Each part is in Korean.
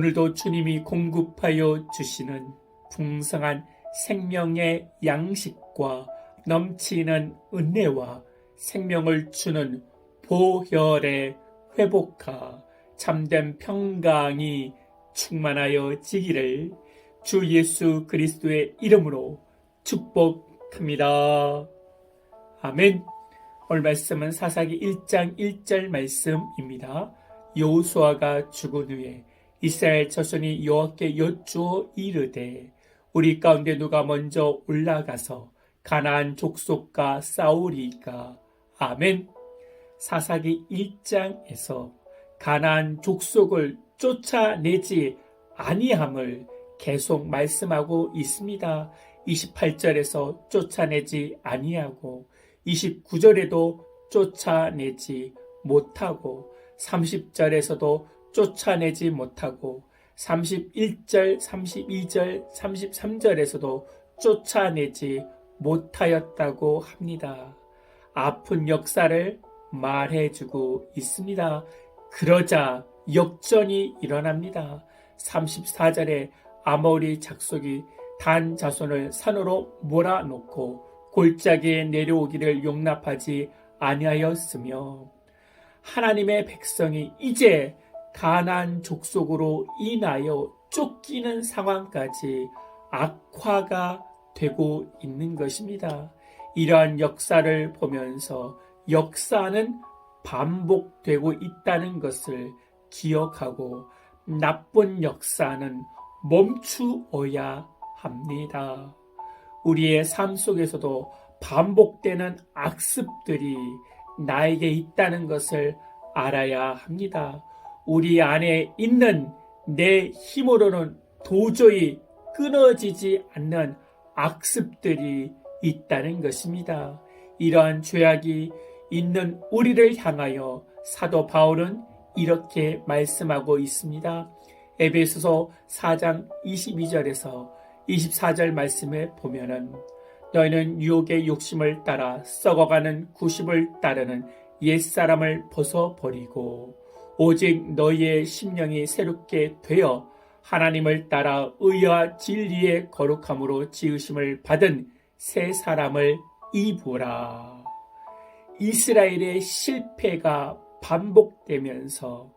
오늘도 주님이 공급하여 주시는 풍성한 생명의 양식과 넘치는 은혜와 생명을 주는 보혈의 회복과 참된 평강이 충만하여 지기를 주 예수 그리스도의 이름으로 축복합니다. 아멘. 오늘 말씀은 사사기 1장 1절 말씀입니다. 여호수아가 죽은 후에 이스라엘 자손이 여호와께 여쭈어 이르되 우리 가운데 누가 먼저 올라가서 가나안 족속과 싸우리까 아멘. 사사기 1장에서 가나안 족속을 쫓아내지 아니함을 계속 말씀하고 있습니다. 28절에서 쫓아내지 아니하고 29절에도 쫓아내지 못하고 30절에서도 쫓아내지 못하고 31절, 32절, 33절에서도 쫓아내지 못하였다고 합니다. 아픈 역사를 말해주고 있습니다. 그러자 역전이 일어납니다. 34절에 아모리 작속이 단 자손을 산으로 몰아놓고 골짜기에 내려오기를 용납하지 아니하였으며 하나님의 백성이 이제 가난 족속으로 인하여 쫓기는 상황까지 악화가 되고 있는 것입니다. 이러한 역사를 보면서 역사는 반복되고 있다는 것을 기억하고 나쁜 역사는 멈추어야 합니다. 우리의 삶 속에서도 반복되는 악습들이 나에게 있다는 것을 알아야 합니다. 우리 안에 있는 내 힘으로는 도저히 끊어지지 않는 악습들이 있다는 것입니다. 이러한 죄악이 있는 우리를 향하여 사도 바울은 이렇게 말씀하고 있습니다. 에베소서 4장 22절에서 24절 말씀에 보면은 너희는 유혹의 욕심을 따라 썩어가는 구십을 따르는 옛사람을 벗어버리고 오직 너희의 심령이 새롭게 되어 하나님을 따라 의와 진리의 거룩함으로 지으심을 받은 새 사람을 입으라. 이스라엘의 실패가 반복되면서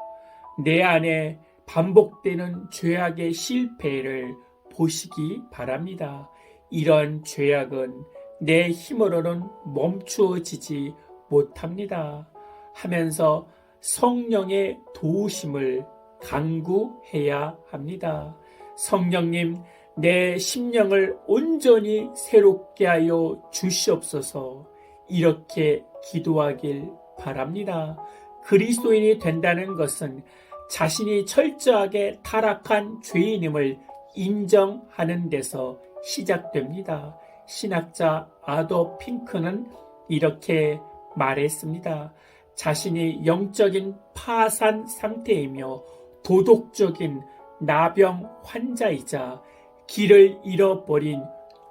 내 안에 반복되는 죄악의 실패를 보시기 바랍니다. 이런 죄악은 내 힘으로는 멈추어지지 못합니다. 하면서 성령의 도우심을 강구해야 합니다. 성령님, 내 심령을 온전히 새롭게 하여 주시옵소서 이렇게 기도하길 바랍니다. 그리스도인이 된다는 것은 자신이 철저하게 타락한 죄인임을 인정하는 데서 시작됩니다. 신학자 아도 핑크는 이렇게 말했습니다. 자신이 영적인 파산 상태이며 도덕적인 나병 환자이자 길을 잃어버린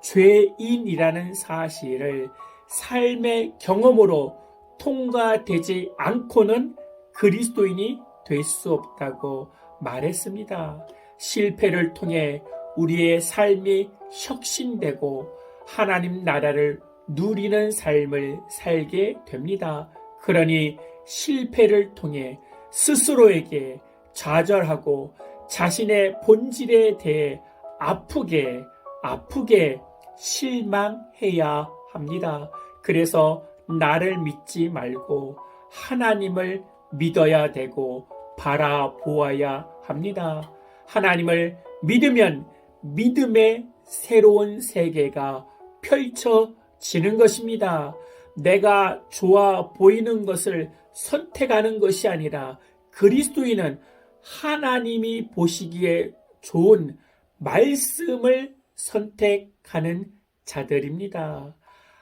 죄인이라는 사실을 삶의 경험으로 통과되지 않고는 그리스도인이 될 수 없다고 말했습니다. 실패를 통해 우리의 삶이 혁신되고 하나님 나라를 누리는 삶을 살게 됩니다. 그러니 실패를 통해 스스로에게 좌절하고 자신의 본질에 대해 아프게, 아프게 실망해야 합니다. 그래서 나를 믿지 말고 하나님을 믿어야 되고 바라보아야 합니다. 하나님을 믿으면 믿음의 새로운 세계가 펼쳐지는 것입니다. 내가 좋아 보이는 것을 선택하는 것이 아니라 그리스도인은 하나님이 보시기에 좋은 말씀을 선택하는 자들입니다.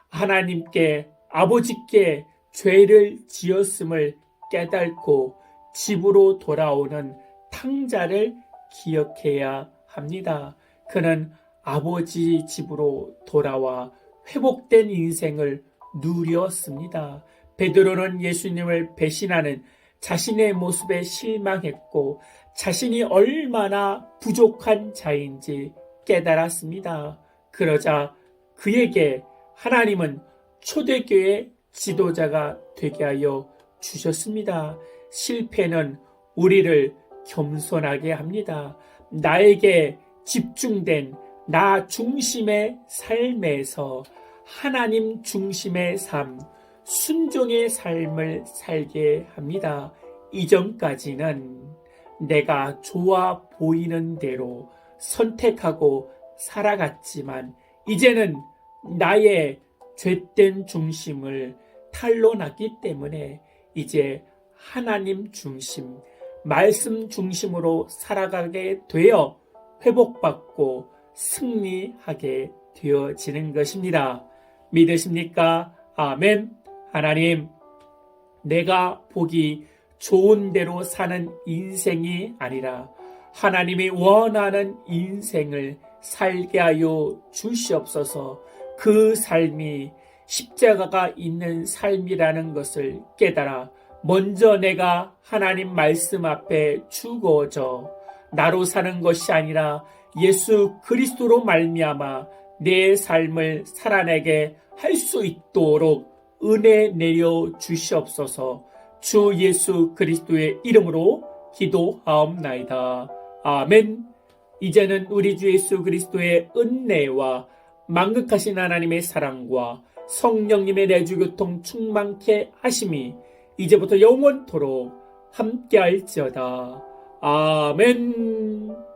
하나님께 아버지께 죄를 지었음을 깨닫고 집으로 돌아오는 탕자를 기억해야 합니다. 그는 아버지 집으로 돌아와 회복된 인생을 누렸습니다. 베드로는 예수님을 배신하는 자신의 모습에 실망했고 자신이 얼마나 부족한 자인지 깨달았습니다. 그러자 그에게 하나님은 초대교회 지도자가 되게 하여 주셨습니다. 실패는 우리를 겸손하게 합니다. 나에게 집중된 나 중심의 삶에서 하나님 중심의 삶, 순종의 삶을 살게 합니다. 이전까지는 내가 좋아 보이는 대로 선택하고 살아갔지만 이제는 나의 죄된 중심을 탄로났기 때문에 이제 하나님 중심, 말씀 중심으로 살아가게 되어 회복받고 승리하게 되어지는 것입니다. 믿으십니까? 아멘. 하나님, 내가 보기 좋은 대로 사는 인생이 아니라 하나님이 원하는 인생을 살게 하여 주시옵소서 그 삶이 십자가가 있는 삶이라는 것을 깨달아 먼저 내가 하나님 말씀 앞에 죽어져 나로 사는 것이 아니라 예수 그리스도로 말미암아 내 삶을 살아내게 할 수 있도록 은혜 내려 주시옵소서 주 예수 그리스도의 이름으로 기도하옵나이다. 아멘. 이제는 우리 주 예수 그리스도의 은혜와 망극하신 하나님의 사랑과 성령님의 내주교통 충만케 하심이 이제부터 영원토록 함께할지어다. 아멘.